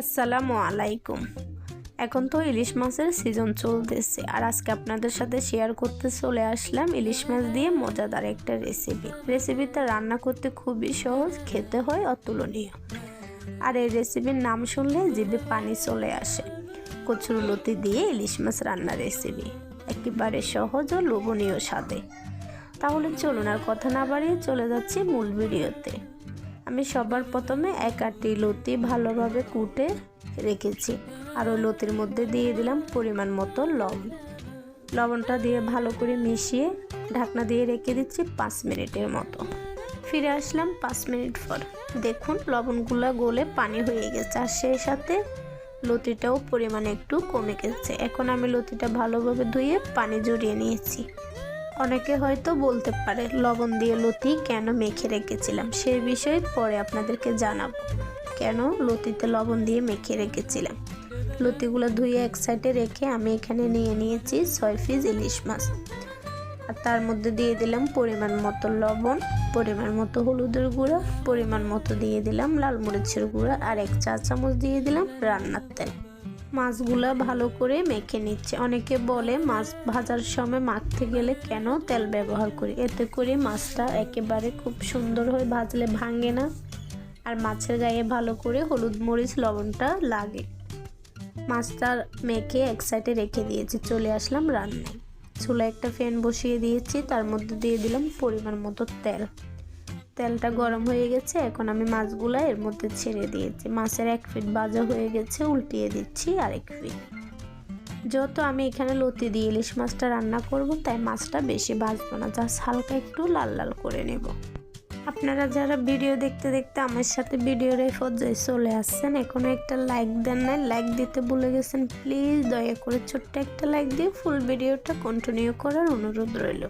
আসসালামু আলাইকুম। এখন তো ইলিশ মাছের সিজন চলতেছে আর আজকে আপনাদের সাথে শেয়ার করতে চলে আসলাম ইলিশ মাছ দিয়ে মজাদার একটা রেসিপি রেসিপিটা রান্না করতে খুবই সহজ, খেতে হয় অতুলনীয়। আর এই রেসিপির নাম শুনলে জিভে পানি চলে আসে। কচুরলতি দিয়ে ইলিশ মাছ রান্নার রেসিপি একেবারে সহজ ও লোভনীয় স্বাদে। তাহলে চলুন আর কথা না বাড়িয়ে চলে যাচ্ছি মূল ভিডিওতে। আমি সবার প্রথমে এক আটটি লতি ভালোভাবে কুটে রেখেছি। আর ওই লতির মধ্যে দিয়ে দিলাম পরিমাণ মতো লবণ। লবণটা দিয়ে ভালো করে মিশিয়ে ঢাকনা দিয়ে রেখে দিচ্ছি পাঁচ মিনিটের মতো। ফিরে আসলাম পাঁচ মিনিট পর। দেখুন, লবণগুলো গলে পানি হয়ে গেছে। আর সেই সাথে লতিটাও পরিমাণে একটু কমে গেছে। এখন আমি লতিটা ভালোভাবে ধুয়ে পানি জড়িয়ে নিয়েছি। অনেকে হয়তো বলতে পারে, লবণ দিয়ে লতি কেন মেখে রেখেছিলাম? সেই বিষয়ে পরে আপনাদেরকে জানাব। কেন লতিতে লবণ দিয়ে মেখে রেখেছিলাম? লতিগুলো ধুয়ে এক সাইডে রেখে আমি এখানে নিয়ে নিয়েছি ছয় পিস ইলিশ মাছ। আর তার মধ্যে দিয়ে দিলাম পরিমাণ মতো লবণ, পরিমাণ মতো হলুদের গুঁড়া, পরিমাণ মতো দিয়ে দিলাম লাল মরিচের গুঁড়া আর এক চা চামচ দিয়ে দিলাম রান্নার তেল। মাছগুলা ভালো করে মেখে নিচ্ছে। অনেকে বলে মাছ ভাজার সময় মাখতে গেলে কেন তেল ব্যবহার করি? এতে করে মাছটা একেবারে খুব সুন্দর হয়ে ভাজলে ভাঙে না আর মাছের গায়ে ভালো করে হলুদ মরিচ, লবণটা লাগে। মাছটা মেখে এক সাইডে রেখে দিয়েছি, চলে আসলাম রান্নায়। চুলা একটা ফ্যান বসিয়ে দিয়েছি, তার মধ্যে দিয়ে দিলাম পরিমাণ মতো তেল। তেলটা গরম হয়ে গেছে, এখন আমি মাছগুলো এর মধ্যে ছেড়ে দিয়েছি। মাছের এক ফিট বাজা হয়ে গেছে, উল্টিয়ে দিচ্ছি আরেক ফিট। যত আমি এখানে লতি দিয়ে ইলিশ মাছটা রান্না করব, তাই মাছটা বেশি ভাজবো না, জাস্ট হালকা একটু লাল লাল করে নেব। আপনারা যারা ভিডিও দেখতে দেখতে আমার সাথে ভিডিওর এই পর্যায়ে চলে আসছেন, এখনও একটা লাইক দেন নাই, লাইক দিতে ভুলে গেছেন, প্লিজ দয়া করে ছোট্ট একটা লাইক দিয়ে ফুল ভিডিওটা কন্টিনিউ করার অনুরোধ রইল।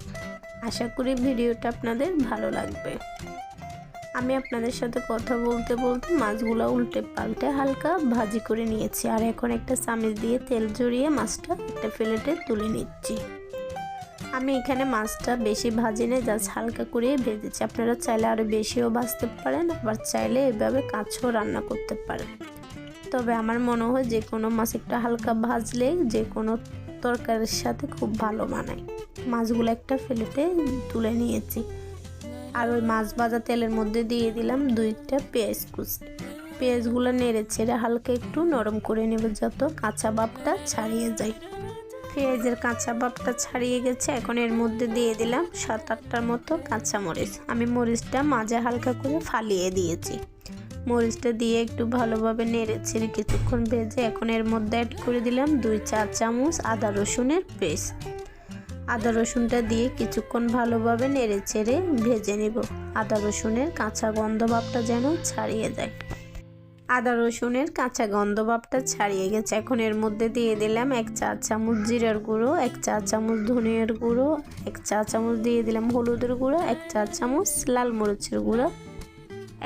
আশা করি ভিডিওটা আপনাদের ভালো লাগবে। আমি আপনাদের সাথে কথা বলতে বলতে মাছগুলো উল্টে পাল্টে হালকা ভাজি করে নিয়েছি। আর এখন একটা চামিচ দিয়ে তেল জড়িয়ে মাছটা একটা প্লেটে তুলে নিচ্ছি। আমি এখানে মাছটা বেশি ভাজি না জাস্ট হালকা করে ভেজেছি। আপনারা চাইলে আরও বেশিও ভাজতে পারেন, আবার চাইলে এভাবে কাঁচও রান্না করতে পারেন। তবে আমার মনে হয় যে কোনো মাছ একটা হালকা ভাজলে যে কোনো তরকারির সাথে খুব ভালো মানায়। মাছগুলো একটা প্লেটে তুলে নিয়েছি। আর ওই মাছ ভাজা তেলের মধ্যে দিয়ে দিলাম দুইটা পেঁয়াজ কুচি। পেঁয়াজগুলো নেড়ে ছেড়ে হালকা একটু নরম করে নেব যত কাঁচা ভাবটা ছাড়িয়ে যায়। পেঁয়াজের কাঁচা ভাবটা ছাড়িয়ে গেছে, এখন এর মধ্যে দিয়ে দিলাম সাত আটটার মতো কাঁচা মরিচ আমি মরিচটা মাঝে হালকা করে ফালিয়ে দিয়েছি। মরিচটা দিয়ে একটু ভালোভাবে নেড়ে ছেড়ে কিছুক্ষণ ভেজে এখন এর মধ্যে অ্যাড করে দিলাম দুই চা চামচ আদা রসুনের পেস্ট। আদা রসুনটা দিয়ে কিছুক্ষণ ভালোভাবে নেড়ে ছেড়ে ভেজে নিব। আদা রসুনের কাঁচা গন্ধ ভাবটা যেন ছাড়িয়ে যায় আদা রসুনের কাঁচা গন্ধ ভাবটা ছাড়িয়ে গেছে। এখন এর মধ্যে দিয়ে দিলাম এক চা চামচ জিরার গুঁড়ো, এক চা চামচ ধনিয়ার গুঁড়ো, এক চা চামচ দিয়ে দিলাম হলুদের গুঁড়ো, এক চা চামচ লাল মরিচের গুঁড়ো,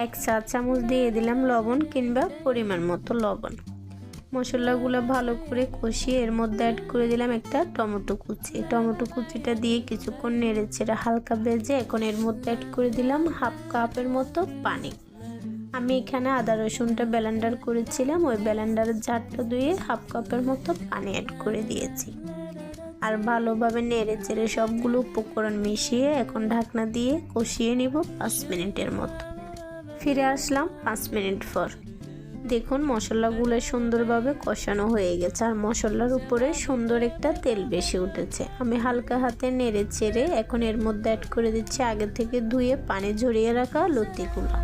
এক চা চামচ দিয়ে দিলাম লবণ কিংবা পরিমাণ মতো লবণ। মশলাগুলো ভালো করে কষিয়ে এর মধ্যে অ্যাড করে দিলাম একটা টমেটো কুচি। টমেটো কুচিটা দিয়ে কিছুক্ষণ নেড়ে ছেড়ে হালকা ভেজে এখন এর মধ্যে অ্যাড করে দিলাম হাফ কাপের মতো পানি। আমি এখানে আদা রসুনটা ব্যালেন্ডার করেছিলাম, ওই ব্যালেন্ডারের ঝাড়টা ধুয়ে হাফ কাপের মতো পানি অ্যাড করে দিয়েছি। আর ভালোভাবে নেড়ে চেড়ে সবগুলো উপকরণ মিশিয়ে এখন ঢাকনা দিয়ে কষিয়ে নিব পাঁচ মিনিটের মতো। ফিরে আসলাম পাঁচ মিনিট পর। দেখুন, মশলাগুলো সুন্দরভাবে কষানো হয়ে গেছে আর মশলার উপরে সুন্দর একটা তেল বেশি উঠেছে। আমি হালকা হাতে নেড়ে চেড়ে এখন এর মধ্যে অ্যাড করে দিচ্ছি আগে থেকে ধুয়ে পানি ঝরিয়ে রাখা লতিগুলো।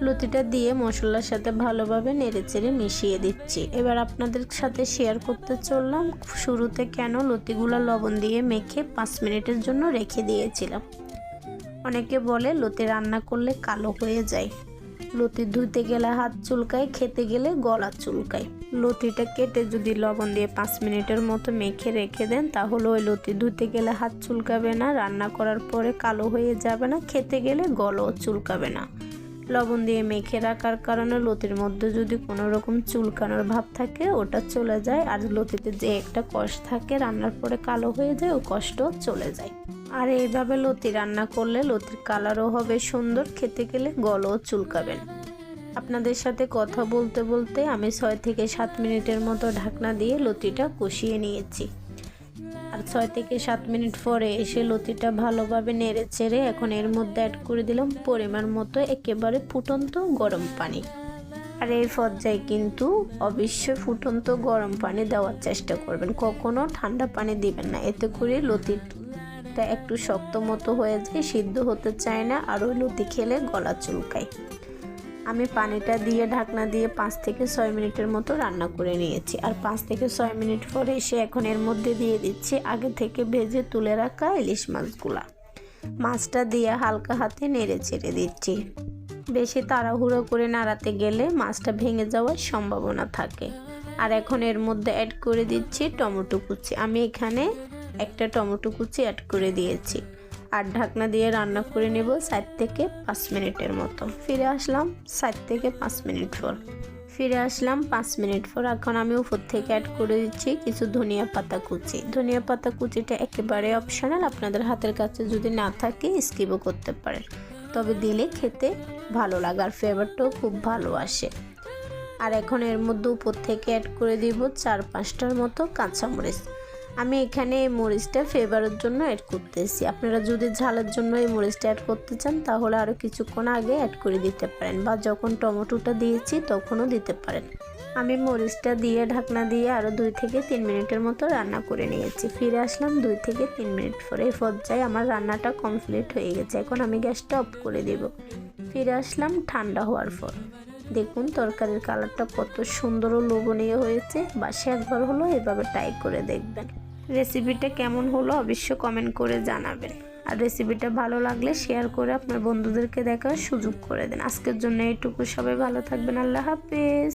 লতিটা দিয়ে মশলার সাথে ভালোভাবে নেড়ে চেড়ে মিশিয়ে দিচ্ছি। এবার আপনাদের সাথে শেয়ার করতে চললাম শুরুতে কেন লতিগুলো লবণ দিয়ে মেখে পাঁচ মিনিটের জন্য রেখে দিয়েছিলাম। অনেকে বলে, লতি রান্না করলে কালো হয়ে যায়। লতি ধুতে গেলে হাত চুলকায়, খেতে গেলে গলা চুলকায়। লতিটা কেটে যদি লবণ দিয়ে পাঁচ মিনিটের মতো মেখে রেখে দেন, তাহলে ওই লতি ধুতে গেলে হাত চুলকাবে না, রান্না করার পরে কালো হয়ে যাবে না, খেতে গেলে গলও চুলকাবে না। লবণ দিয়ে মেখে রাখার কারণে লতির মধ্যে যদি কোনো রকম চুলকানোর ভাব থাকে, ওটা চলে যায়। আর লতিতে যে একটা কষ্ট থাকে, রান্নার পরে কালো হয়ে যায়, ও কষ্ট চলে যায়। আর এইভাবে লতি রান্না করলে লতির কালারও হবে সুন্দর, খেতে গেলে গলও চুলকাবেন। আপনাদের সাথে কথা বলতে বলতে আমি ছয় থেকে সাত মিনিটের মতো ঢাকনা দিয়ে লতিটা কষিয়ে নিয়েছি। আর ছয় থেকে সাত মিনিট পরে এসে লতিটা ভালোভাবে নেড়ে চেড়ে এখন এর মধ্যে অ্যাড করে দিলাম পরিমাণ মতো একেবারে ফুটন্ত গরম পানি। আর এই পর্যায়ে কিন্তু অবশ্যই ফুটন্ত গরম পানি দেওয়ার চেষ্টা করবেন, কখনো ঠান্ডা পানি দিবেন না। এতে করে লতিটা একটু শক্ত মতো হয়ে যায় সিদ্ধ হতে চায় না, আর ওই লতি খেলে গলা চুলকায়। আমি পানিটা দিয়ে ঢাকনা দিয়ে পাঁচ থেকে ছয় মিনিটের মতো রান্না করে নিয়েছি। আর পাঁচ থেকে ছয় মিনিট পরে এসে এখন এর মধ্যে দিয়ে দিচ্ছি আগে থেকে ভেজে তুলে রাখা ইলিশ মাছগুলা। মাছটা দিয়ে হালকা হাতে নেড়ে ছেড়ে দিচ্ছি। বেশি তাড়াহুড়ো করে নাড়াতে গেলে মাছটা ভেঙে যাওয়ার সম্ভাবনা থাকে। আর এখন এর মধ্যে অ্যাড করে দিচ্ছি টমেটো কুচি। আমি এখানে একটা টমেটো কুচি অ্যাড করে দিয়েছি। আর ঢাকনা দিয়ে রান্না করে নেব সাত থেকে পাঁচ মিনিটের মতো। ফিরে আসলাম সাত থেকে পাঁচ মিনিট পর। ফিরে আসলাম পাঁচ মিনিট পর। এখন আমি উপর থেকে অ্যাড করে দিচ্ছি কিছু ধনিয়া পাতা কুচি। ধনিয়া পাতা কুচিটা একেবারে অপশনাল আপনাদের হাতের কাছে যদি না থাকে স্কিপও করতে পারেন। তবে দিলে খেতে ভালো লাগে আর ফ্লেভারটাও খুব ভালো আসে। আর এখন এর মধ্যে উপর থেকে অ্যাড করে দিব চার পাঁচটার মতো কাঁচামরিচ। আমি এখানে এই মরিচটা ফ্লেভারের জন্য অ্যাড করতেছি। আপনারা যদি ঝালের জন্য এই মরিচটা অ্যাড করতে চান, তাহলে আরও কিছুক্ষণ আগে অ্যাড করে দিতে পারেন বা যখন টমেটোটা দিয়েছি, তখনও দিতে পারেন। আমি মরিচটা দিয়ে ঢাকনা দিয়ে আরও দুই থেকে তিন মিনিটের মতো রান্না করে নিয়েছি। ফিরে আসলাম দুই থেকে তিন মিনিট পরে। এই পর্যায়ে আমার রান্নাটা কমপ্লিট হয়ে গেছে। এখন আমি গ্যাসটা অফ করে দেব। ফিরে আসলাম ঠান্ডা হওয়ার পর। দেখুন তরকারির কালারটা কত সুন্দর ও লোভনীয় হয়েছে। বাসে একবার হলো এভাবে ট্রাই করে দেখবেন। রেসিপিটা কেমন হলো অবশ্য কমেন্ট করে জানাবেন। আর রেসিপিটা ভালো লাগলে শেয়ার করে আপনার বন্ধুদেরকে দেখার সুযোগ করে দেন। আজকের জন্য এইটুকু। সবাই ভালো থাকবেন। আল্লাহ হাফেজ।